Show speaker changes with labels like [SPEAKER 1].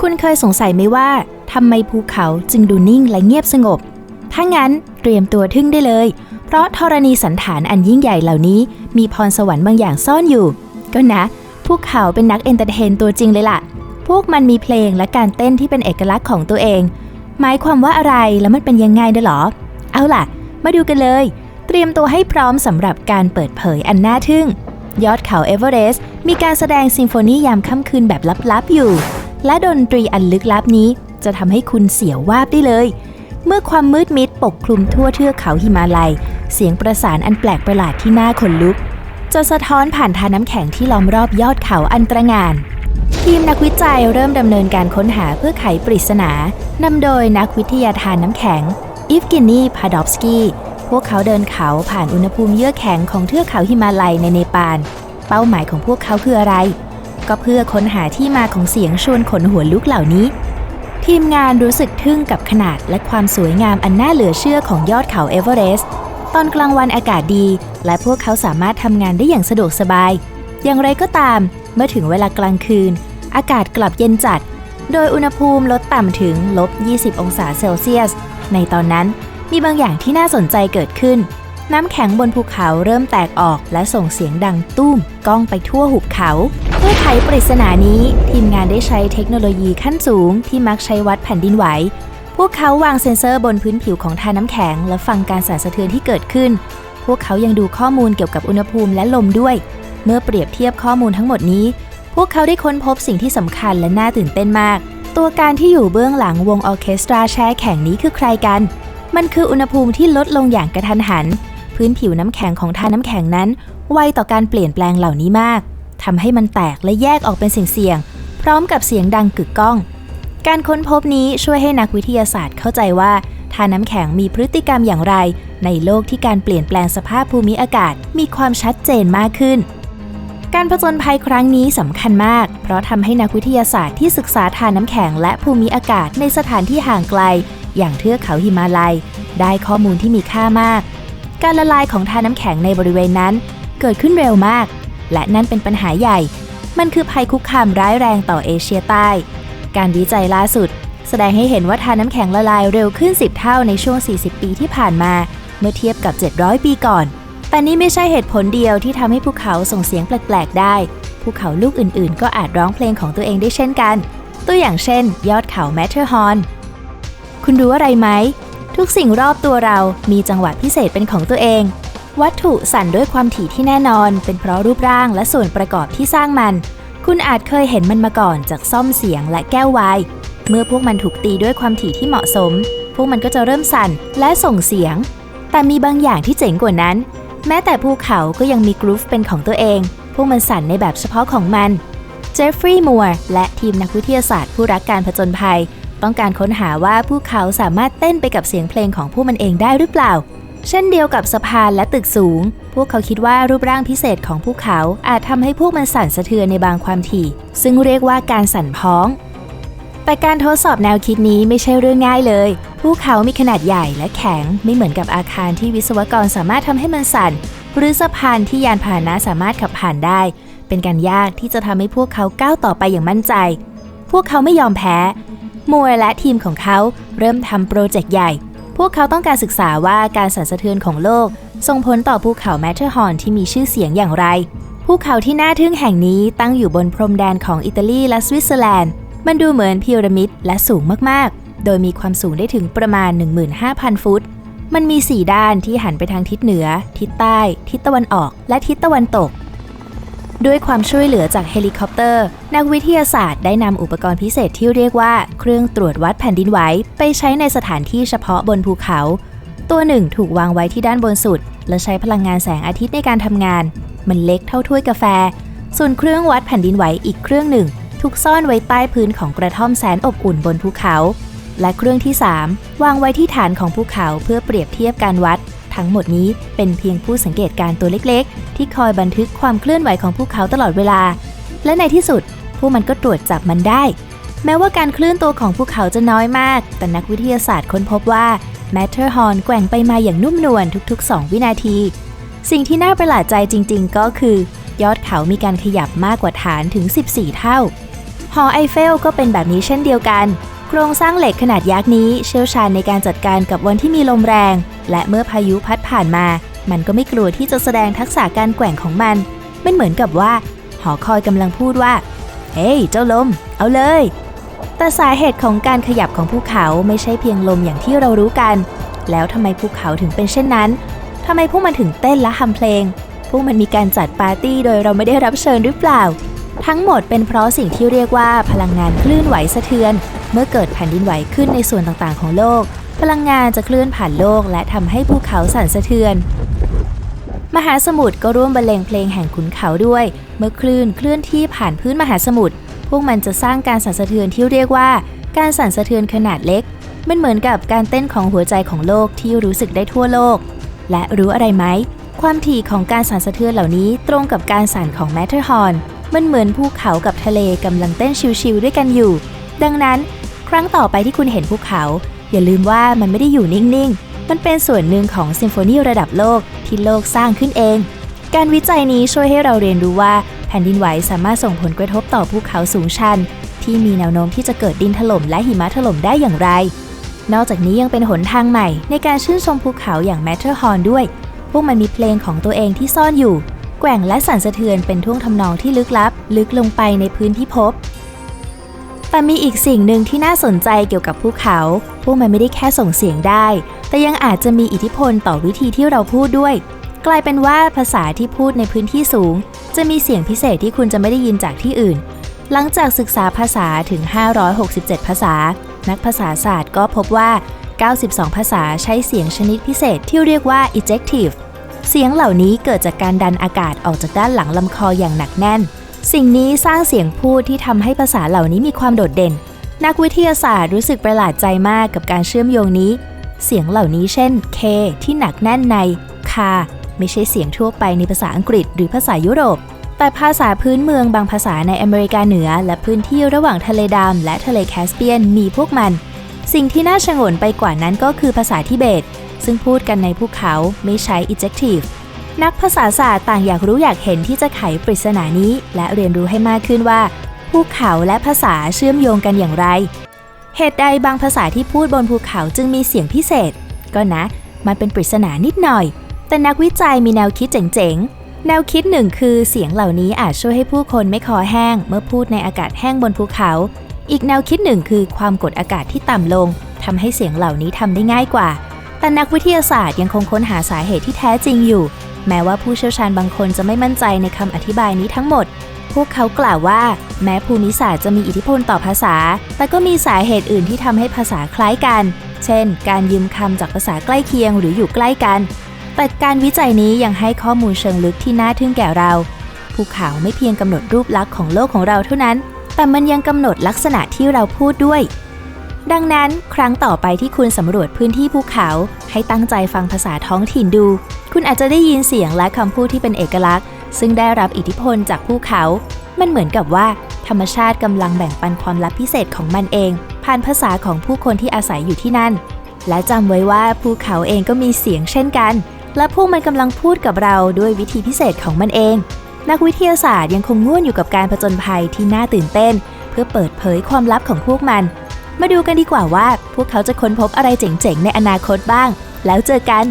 [SPEAKER 1] คุณเคยสงสัยไหมว่าทำไมภูเขาจึงดูนิ่งและเงียบสงบ ถ้างั้นเตรียมตัวทึ่งได้เลย เพราะธรณีสันฐานอันยิ่งใหญ่เหล่านี้ มีพรสวรรค์บางอย่างซ่อนอยู่ ก็นะภูเขาเป็นนักเอนเตอร์เทนตัวจริงเลยล่ะ พวกมันมีเพลงและการเต้นที่เป็นเอกลักษณ์ของตัวเอง หมายความว่าอะไรแล้วมันเป็นยังไงเด้อหรอ เอาล่ะ มาดูกันเลย เตรียมตัวให้พร้อมสำหรับการเปิดเผยอันน่าทึ่ง ยอดเขาเอเวอเรสต์มีการแสดงซิมโฟนียามค่ำคืนแบบลับๆอยู่ และดนตรีอันลึกลับนี้ จะทำให้คุณเสียววาบได้เลย เมื่อความมืดมิดปกคลุมทั่วเทือกเขาหิมาลัย เสียงประสานอันแปลกประหลาดที่น่าขนลุก จะสะท้อนผ่านทานน้ำแข็งที่ล้อมรอบยอดเขาอันตรงานทีมนักวิจัยเริ่มดำเนินการค้นหาเพื่อไขปริศนานำโดยนักวิทยาทานน้ำแข็งอิฟกินีพาดอฟสกี้พวกเขาเดินเขาผ่านอุณหภูมิเยือกแข็งของเทือกเขาหิมาลัยในเนปาล เป้าหมายของพวกเขาคืออะไร ก็เพื่อค้นหาที่มาของเสียงชวนขนหัวลุกเหล่านี้ ทีมงานรู้สึกทึ่งกับขนาดและความสวยงามอันน่าเหลือเชื่อของยอดเขาเอเวอเรสต์ตอนกลางวันอากาศดี และพวกเขาสามารถทำงานได้อย่างสะดวกสบาย อย่างไรก็ตาม เมื่อถึงเวลากลางคืน อากาศกลับเย็นจัด โดยอุณหภูมิลดต่ำถึงลบ 20 องศาเซลเซียส ในตอนนั้นมีบางอย่างที่น่าสนใจเกิดขึ้น น้ำแข็งบนภูเขาเริ่มแตกออกและส่งเสียงดังตุ้มก้องไปทั่วหุบเขา พื่อไขปริศนานี้ ทีมงานได้ใช้เทคโนโลยีขั้นสูงที่มักใช้วัดแผ่นดินไหว พวกเขาวางเซ็นเซอร์บนพื้นผิวของทาน้ำแข็ง และฟังการสั่นสะเทือนที่เกิดขึ้น พวกเขายังดูข้อมูลเกี่ยวกับอุณหภูมิและลมด้วย เมื่อเปรียบเทียบข้อมูลทั้งหมดนี้ พวกเขาได้ค้นพบสิ่งที่สำคัญและน่าตื่นเต้นมาก ตัวการที่อยู่เบื้องหลังวงออเคสตราแช่แข็งนี้คือใครกัน มันคืออุณหภูมิที่ลดลงอย่างกระทันหัน พื้นผิวน้ำแข็งของทาน้ำแข็งนั้น ไวต่อการเปลี่ยนแปลงเหล่านี้มาก ทำให้มันแตกและแยกออกเป็นเสียงๆพร้อมกับเสียงดังกึกก้อง การค้นพบนี้ช่วยให้นักวิทยาศาสตร์เข้าใจว่าทานน้ำแข็งมีพฤติกรรมอย่างไร ในโลกที่การเปลี่ยนแปลงสภาพภูมิอากาศมีความชัดเจนมากขึ้น การผจญภัยครั้งนี้สำคัญมาก เพราะทำให้นักวิทยาศาสตร์ที่ศึกษาทานน้ำแข็งและภูมิอากาศในสถานที่ห่างไกล อย่างเทือกเขาหิมาลัย ได้ข้อมูลที่มีค่ามาก การละลายของทาน้ำแข็งในบริเวณนั้น เกิดขึ้นเร็วมาก และนั่นเป็นปัญหาใหญ่ มันคือภัยคุกคามร้ายแรงต่อเอเชียใต้ การวิจัยล่าสุด แสดงให้เห็นว่าทานน้ำแข็งละลายเร็วขึ้น 10 เท่าในช่วง 40 ปีที่ผ่านมา เมื่อเทียบกับ 700 ปีก่อน แต่นี่ไม่ใช่เหตุผลเดียวที่ทำให้ภูเขาส่งเสียงแปลก ๆ ได้ ภูเขาลูกอื่น ๆ ก็อาจร้องเพลงของตัวเองได้เช่นกัน ตัวอย่างเช่น ยอดเขาแมทเทอร์ฮอร์นคุณรู้อะไรไหมทุกสิ่งรอบตัวเรามีจังหวะพิเศษเป็นของตัวเอง วัตถุสั่นด้วยความถี่ที่แน่นอน เป็นเพราะรูปร่างและส่วนประกอบที่สร้างมัน คุณอาจเคยเห็นมันมาก่อนจากซ่อมเสียงและแก้วไวน์เมื่อพวกมันถูกตีด้วยความถี่ที่เหมาะสม พวกมันก็จะเริ่มสั่นและส่งเสียง แต่มีบางอย่างที่เจ๋งกว่านั้น แม้แต่ภูเขาก็ยังมีกรูฟเป็นของตัวเอง พวกมันสั่นในแบบเฉพาะของมัน เจฟฟรีย์มัวร์และทีมนักวิทยาศาสตร์ผู้รักการผจญภัย ต้องการค้นหาว่าภูเขาสามารถเต้นไปกับเสียงเพลงของพวกมันเองได้หรือเปล่า เช่นเดียวกับสะพานและตึกสูง พวกเขาคิดว่ารูปร่างพิเศษของภูเขาอาจทำให้พวกมันสั่นสะเทือนในบางความถี่ ซึ่งเรียกว่าการสั่นพ้อง แต่การทดสอบแนวคิดนี้ไม่ใช่เรื่องง่ายเลย ภูเขามีขนาดใหญ่และแข็งไม่เหมือนกับอาคารที่วิศวกรสามารถทำให้มันสั่น หรือสะพานที่ยานพาหนะสามารถขับผ่านได้ เป็นการยากที่จะทำให้พวกเขาก้าวต่อไปอย่างมั่นใจ พวกเขาไม่ยอมแพ้มัวและทีมของเขาเริ่มทำโปรเจกต์ใหญ่ พวกเขาต้องการศึกษาว่าการสั่นสะเทือนของโลก ส่งผลต่อภูเขาแมทเทอร์ฮอร์นที่มีชื่อเสียงอย่างไรภูเขาที่น่าทึ่งแห่งนี้ตั้งอยู่บนพรมแดนของอิตาลีและสวิตเซอร์แลนด์ มันดูเหมือนพีระมิดและสูงมากๆ โดยมีความสูงได้ถึงประมาณ 15,000 ฟุต มันมี 4 ด้านที่หันไปทางทิศเหนือ ทิศใต้ ทิศตะวันออก และทิศตะวันตก ด้วยความช่วยเหลือจากเฮลิคอปเตอร์ นักวิทยาศาสตร์ได้นำอุปกรณ์พิเศษที่เรียกว่า เครื่องตรวจวัดแผ่นดินไหวไปใช้ในสถานที่เฉพาะบนภูเขา ตัวหนึ่งถูกวางไว้ที่ด้านบนสุด และใช้พลังงานแสงอาทิตย์ในการทำงาน มันเล็กเท่าถ้วยกาแฟ ส่วนเครื่องวัดแผ่นดินไหวอีกเครื่องหนึ่ง ถูกซ่อนไว้ใต้พื้นของกระท่อมแสนอบอุ่นบนภูเขา และเครื่องที่ 3 วางไว้ที่ฐานของภูเขาเพื่อเปรียบเทียบการวัด ทั้งหมดนี้เป็นเพียงผู้สังเกตการณ์ตัวเล็กๆ ที่คอยบันทึกความเคลื่อนไหวของภูเขาตลอดเวลา และในที่สุด พวกมันก็ตรวจจับมันได้ แม้ว่าการเคลื่อนตัวของภูเขาจะน้อยมาก แต่นักวิทยาศาสตร์ค้นพบว่าแมทเทอร์ฮอร์นแกว่งไปมาอย่างนุ่มนวลทุกๆ 2 วินาที สิ่งที่น่าประหลาดใจจริง ๆ ก็คือ ยอดเขามีการขยับมากกว่าฐานถึง 14 เท่า หอไอเฟลก็เป็นแบบนี้เช่นเดียวกัน ครงสร้างเหล็กขนาดยักษ์นี้เชี่ยวชาญในการจัดการกับวันที่มีลมแรง และเมื่อพายุพัดผ่านมา มันก็ไม่กลัวที่จะแสดงทักษะการแกว่งของมัน มันเหมือนกับว่า หอคอยกำลังพูดว่า เฮ้ย เจ้าลม เอาเลย แต่สาเหตุของการขยับของภูเขาไม่ใช่เพียงลมอย่างที่เรารู้กัน แล้วทำไมภูเขาถึงเป็นเช่นนั้นทำไมพวกมันถึงเต้นและฮัมเพลง พวกมันมีการจัดปาร์ตี้โดยเราไม่ได้รับเชิญหรือเปล่า ทั้งหมดเป็นเพราะสิ่งที่เรียกว่าพลังงานคลื่นไหวสะเทือน เมื่อเกิดแผ่นดินไหวขึ้นในส่วนต่างๆ ของโลก พลังงานจะเคลื่อนผ่านโลกและทำให้ภูเขาสั่นสะเทือน มหาสมุทรก็ร่วมบรรเลงเพลงแห่งขุนเขาด้วย เมื่อคลื่นเคลื่อนที่ผ่านพื้นมหาสมุทรพวกมันจะสร้างการสั่นสะเทือนที่เรียกว่า การสั่นสะเทือนขนาดเล็กมันเหมือนกับการเต้นของหัวใจของโลกที่รู้สึกได้ทั่วโลก และรู้อะไรไหม ความถี่ของการสั่นสะเทือนเหล่านี้ตรงกับการสั่นของแมทเทอร์ฮอร์น มันเหมือนภูเขากับทะเลกำลังเต้นชิวๆด้วยกันอยู่ ดังนั้นครั้งต่อไปที่คุณเห็นภูเขา อย่าลืมว่ามันไม่ได้อยู่นิ่งๆ มันเป็นส่วนหนึ่งของซิมโฟนีระดับโลกที่โลกสร้างขึ้นเอง การวิจัยนี้ช่วยให้เราเรียนรู้ว่าแผ่นดินไหวสามารถส่งผลกระทบต่อภูเขาสูงชัน ที่มีแนวโน้มที่จะเกิดดินถล่มและหิมะถล่มได้อย่างไร นอกจากนี้ยังเป็นหนทางใหม่ในการชื่นชมภูเขาอย่างแมทเทอร์ฮอร์นด้วย พวกมันมีเพลงของตัวเองที่ซ่อนอยู่ กว่งและสั่นสะเทือนเป็นท่วงทำนองที่ลึกลับ ลึกลงไปในพื้นที่พบ แต่มีอีกสิ่งหนึ่งที่น่าสนใจเกี่ยวกับภูเขา พวกมันไม่ได้แค่ส่งเสียงได้ แต่ยังอาจจะมีอิทธิพลต่อวิธีที่เราพูดด้วย กลายเป็นว่าภาษาที่พูดในพื้นที่สูง จะมีเสียงพิเศษที่คุณจะไม่ได้ยินจากที่อื่น หลังจากศึกษาภาษาถึง 567 ภาษา นักภาษาศาสตร์ก็พบว่า 92 ภาษาใช้เสียงชนิดพิเศษที่เรียกว่า ejective เสียงเหล่านี้เกิดจากการดันอากาศออกจากด้านหลังลำคออย่างหนักแน่น สิ่งนี้สร้างเสียงพูดที่ทำให้ภาษาเหล่านี้มีความโดดเด่น นักวิทยาศาสตร์รู้สึกประหลาดใจมากกับการเชื่อมโยงนี้ เสียงเหล่านี้เช่น K ที่หนักแน่นในคาไม่ใช่เสียงทั่วไปในภาษาอังกฤษหรือภาษายุโรป แต่ภาษาพื้นเมืองบางภาษาในอเมริกาเหนือ และพื้นที่ระหว่างทะเลดำและทะเลแคสเปียนมีพวกมัน สิ่งที่น่าชงนไปกว่านั้นก็คือภาษาทิเบตซึ่งพูดกันในภูเขาไม่ใช้ ejective นักภาษาศาสตร์ต่างอยากรู้อยากเห็นที่จะไขปริศนานี้ และเรียนรู้ให้มากขึ้นว่าภูเขาและภาษาเชื่อมโยงกันอย่างไร เหตุใดบางภาษาที่พูดบนภูเขาจึงมีเสียงพิเศษ ก็นะ มันเป็นปริศนานิดหน่อย แต่นักวิจัยมีแนวคิดเจ๋งๆ แนวคิดหนึ่งคือเสียงเหล่านี้อาจช่วยให้ผู้คนไม่คอแห้ง เมื่อพูดในอากาศแห้งบนภูเขา อีกแนวคิดหนึ่งคือความกดอากาศที่ต่ำลงทำให้เสียงเหล่านี้ทำได้ง่ายกว่า แต่นักวิทยาศาสตร์ยังคงค้นหาสาเหตุที่แท้จริงอยู่ แม้ว่าผู้เชี่ยวชาญบางคนจะไม่มั่นใจในคำอธิบายนี้ทั้งหมด พวกเขากล่าวว่า แม้ภูมิศาสตร์จะมีอิทธิพลต่อภาษา แต่ก็มีสาเหตุอื่นที่ทำให้ภาษาคล้ายกัน เช่น การยืมคำจากภาษาใกล้เคียงหรืออยู่ใกล้กัน แต่การวิจัยนี้ยังให้ข้อมูลเชิงลึกที่น่าทึ่งแก่เรา ภูเขาไม่เพียงกำหนดรูปลักษณ์ของโลกของเราเท่านั้น แต่มันยังกำหนดลักษณะที่เราพูดด้วย ดังนั้นครั้งต่อไปที่คุณสำรวจพื้นที่ภูเขา ให้ตั้งใจฟังภาษาท้องถิ่นดู คุณอาจจะได้ยินเสียงและคำพูดที่เป็นเอกลักษณ์ ซึ่งได้รับอิทธิพลจากภูเขา มันเหมือนกับว่า ธรรมชาติกำลังแบ่งปันความลับพิเศษของมันเอง ผ่านภาษาของผู้คนที่อาศัยอยู่ที่นั่น และจำไว้ว่าภูเขาเองก็มีเสียงเช่นกัน และพวกมันกำลังพูดกับเราด้วยวิธีพิเศษของมันเอง นักวิทยาศาสตร์ยังคงง่วนอยู่กับการผจญภัยที่น่าตื่นเต้น เพื่อเปิดเผยความลับของพวกมัน มาดูกันดีกว่าว่า พวกเขาจะค้นพบอะไรเจ๋งๆ ในอนาคตบ้าง แล้วเจอกัน